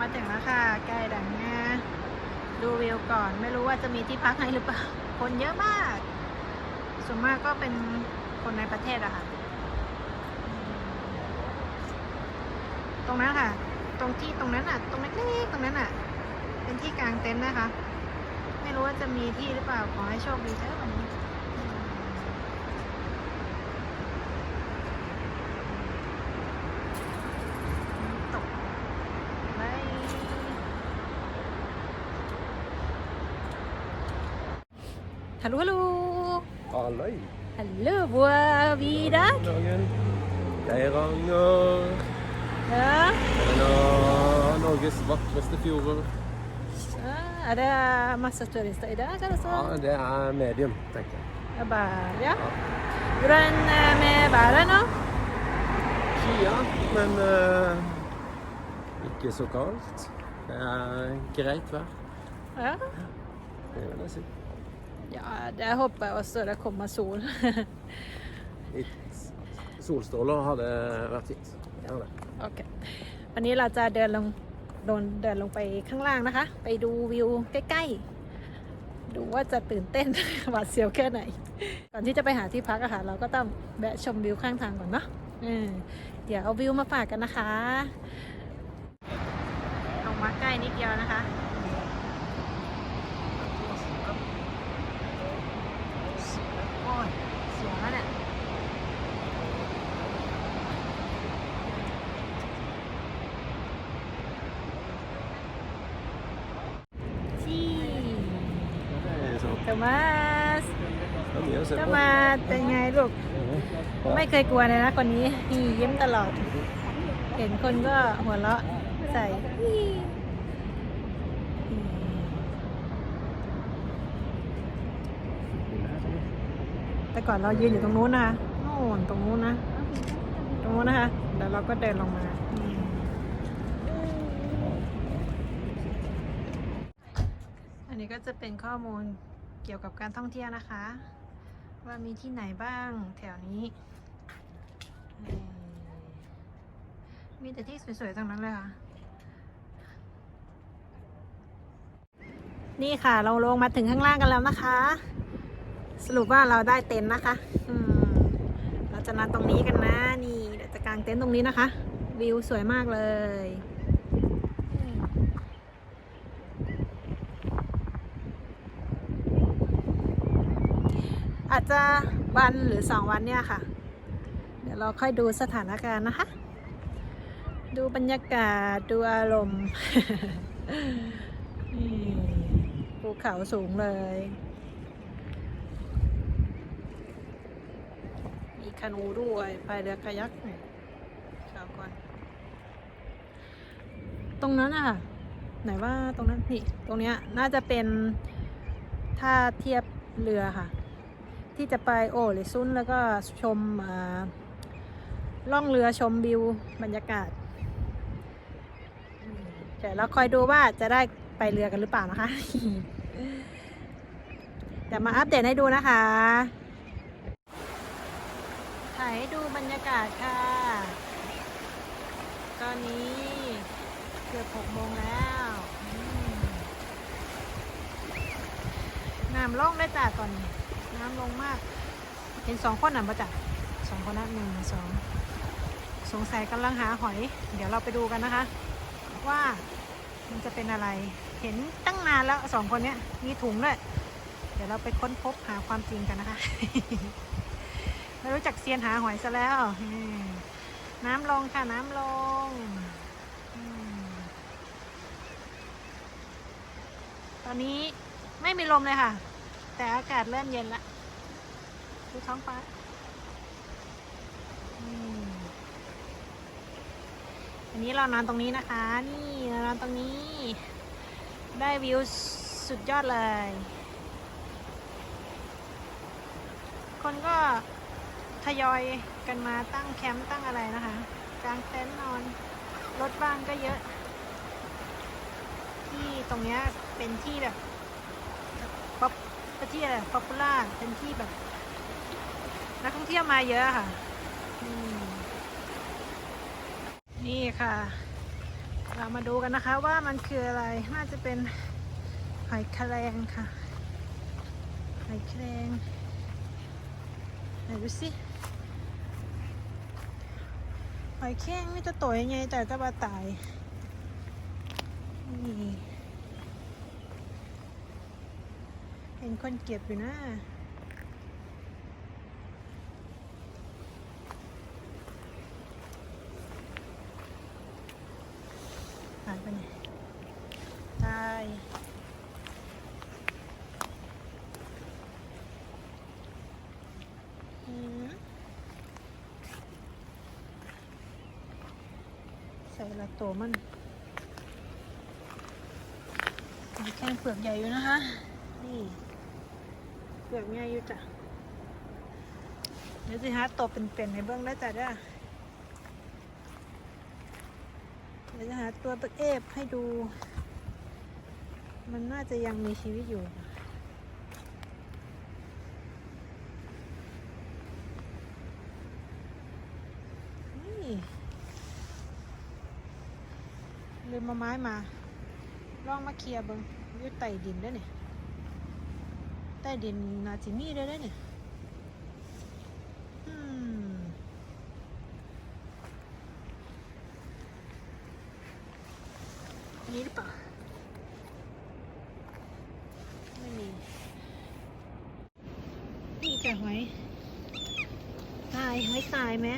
มาถึงแล้วค่ะใกล้ดังงาดูวิวก่อนไม่รู้ว่าจะมีที่พักให้หรือเปล่า คนเยอะมาก ส่วนมากก็เป็นคนในประเทศอะค่ะ ตรงนั้นค่ะ ตรงที่ตรงนั้นอะตรงเล็กๆตรงนั้นอะเป็นที่กลางเต็นท์นะคะ ไม่รู้ว่าจะมีที่หรือเปล่าขอให้โชคดีเถอะวันนี้ Hallo, hallo. Halløy. Hallo. Hvor er vi i dag? Geiranger. Ja. En av Norges vakreste fjorder. Ja, er det masse turister i dag? Eller? Ja, det er medium, tenker jeg. Ja, bare, ja. er med været nå? Skya, men uh, ikke så kaldt. Det er greit vær. Ja. Det vil jeg si. Ja, der håper jeg også det kommer sol. Litt solstråler hadde vært fint. Ja, det. โอเควันนี้เราจะเดินลงโดนเดินลงไปข้างล่างนะคะ ไปดูวิวใกล้ๆ ดูว่าจะตื่นเต้น หวาดเสียวแค่ไหน ก่อนที่จะไปหาที่พักอะค่ะเราก็ต้องแวะชมวิวข้างทางก่อนเนาะเออเดี๋ยวเอาวิวมาฝากกันนะคะลงมาใกล้นิดเดียวนะคะ โอ้ยเสียงแล้วเนี่ยที่ Det er så- โทมัส det er mye å se โท på. มัสเป็นไงลูก ไม่เคยกลัวเลยนะคนนี้นี่ยิ้มตลอด เห็นคนก็หัวเราะใส่ แต่ก่อนเรายืนอยู่ตรงนู้นนะคะโน่นตรงนู้นนะ ตรงนู้นนะคะแล้วเราก็เดินลงมา อันนี้ก็จะเป็นข้อมูลเกี่ยวกับการท่องเที่ยวนะคะ ว่ามีที่ไหนบ้างแถวนี้ มีแต่ที่สวยๆทั้งนั้นเลยค่ะ นี่ค่ะเราลงมาถึงข้างล่างกันแล้วนะคะ สรุปว่าเราได้เต็นท์นะคะ อืม เราจะนอนตรงนี้กันนะ นี่เดี๋ยวจะกางเต็นท์ตรงนี้นะคะ วิวสวยมากเลยอาจจะวันหรือสองวันเนี่ยค่ะ เดี๋ยวเราค่อยดูสถานการณ์นะคะ ดูบรรยากาศ ดูอารมณ์ภูเขาสูงเลย มี คานูด้วยพายเรือคายักชาวก่อน ตรงนั้นอะค่ะ ไหนว่าตรงนั้นนี่ตรงเนี้ยน่าจะเป็นท่าเทียบเรือค่ะ ที่จะไปโอหรือซุนแล้วก็ชมอ่าล่องเรือชมวิวบรรยากาศเดี๋ยวเราคอยดูว่าจะได้ไปเรือกันหรือเปล่านะคะ เดี๋ยวมาอัปเดตให้ดูนะคะ ถ่ายให้ดูบรรยากาศค่ะ ตอนนี้เกือบหกโมงแล้วน้ำลงได้จากก่อนนี้ น้ำลงมาก เห็นสองคนน่ะมาจากสองคนนะหนึ่งสองสงสัยกำลังหาหอย เดี๋ยวเราไปดูกันนะคะ ว่ามันจะเป็นอะไร เห็นตั้งนานแล้วสองคนเนี้ยมีถุงด้วย เดี๋ยวเราไปค้นพบหาความจริงกันนะคะ ไม่รู้จักเซียนหาหอยซะแล้ว น้ำลงค่ะ น้ำลง ตอนนี้ไม่มีลมเลยค่ะ แต่อากาศเริ่มเย็นละดูท้องฟ้าอันนี้เรานอนตรงนี้นะคะ นี่เรานอนตรงนี้ ได้วิวสุดยอดเลย คนก็ ทยอยกันมาตั้งแคมป์ตั้งอะไรนะคะกางเต็นท์นอนรถบ้างก็เยอะ ที่ตรงเนี้ยเป็นที่แบบป๊อปเป็นที่อะไรป๊อปปูล่าเป็นที่แบบ นักท่องเที่ยวมาเยอะค่ะนี่ค่ะ เรามาดูกันนะคะว่ามันคืออะไร น่าจะเป็นหอยแครงค่ะหอยแครงไหนดูสิ ห อยแข้งไม่จะโตยังไงแต่จะบาตาย นี่ เห็นคนเก็บอยู่นะ หายไปไหนตายอืม ใส่ละโตมันมีแค่เปลือกใหญ่อยู่นะคะ นี่ เปลือกใหญ่อยู่จ้ะ เดี๋ยวสิฮะตบเป็นๆในเบื้องได้จ้ะเด้อเดี๋ยวจะหาตัวตะเอฟให้ดู มันน่าจะยังมีชีวิตอยู่ นี่ ลืมมาไม้มา ลองมาเคลียร์เบิงอยู่ใต้ดินเด้วยเนี่ยใต้ดินนาจิมีได้ด้วยเนี่ยอืมอันนี้หรือเปล่าไม่มีนี่จะหอยตายหอยตายไหม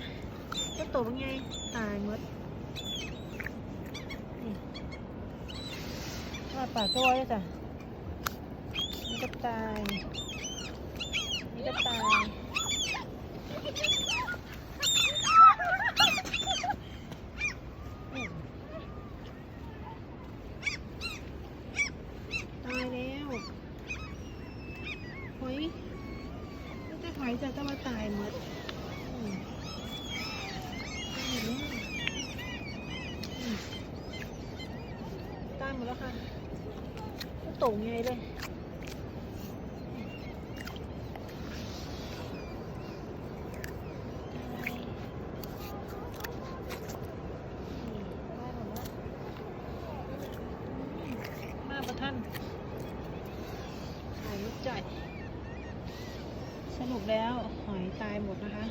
ก็ตัวเป็นไง ตายหมดนี่ ว่าป่าตัวเลยจ้ะมีกระตายมีกระตาย อืม ตายแล้วหอยไม่ได้หอยจะจะมาตายหมดอืมตายหมดแล้วอืมตายหมดแล้วค่ะ งไงเลยมาประท่านถ่ายจ่ายสรุปแล้วหอยตายหมดนะคะ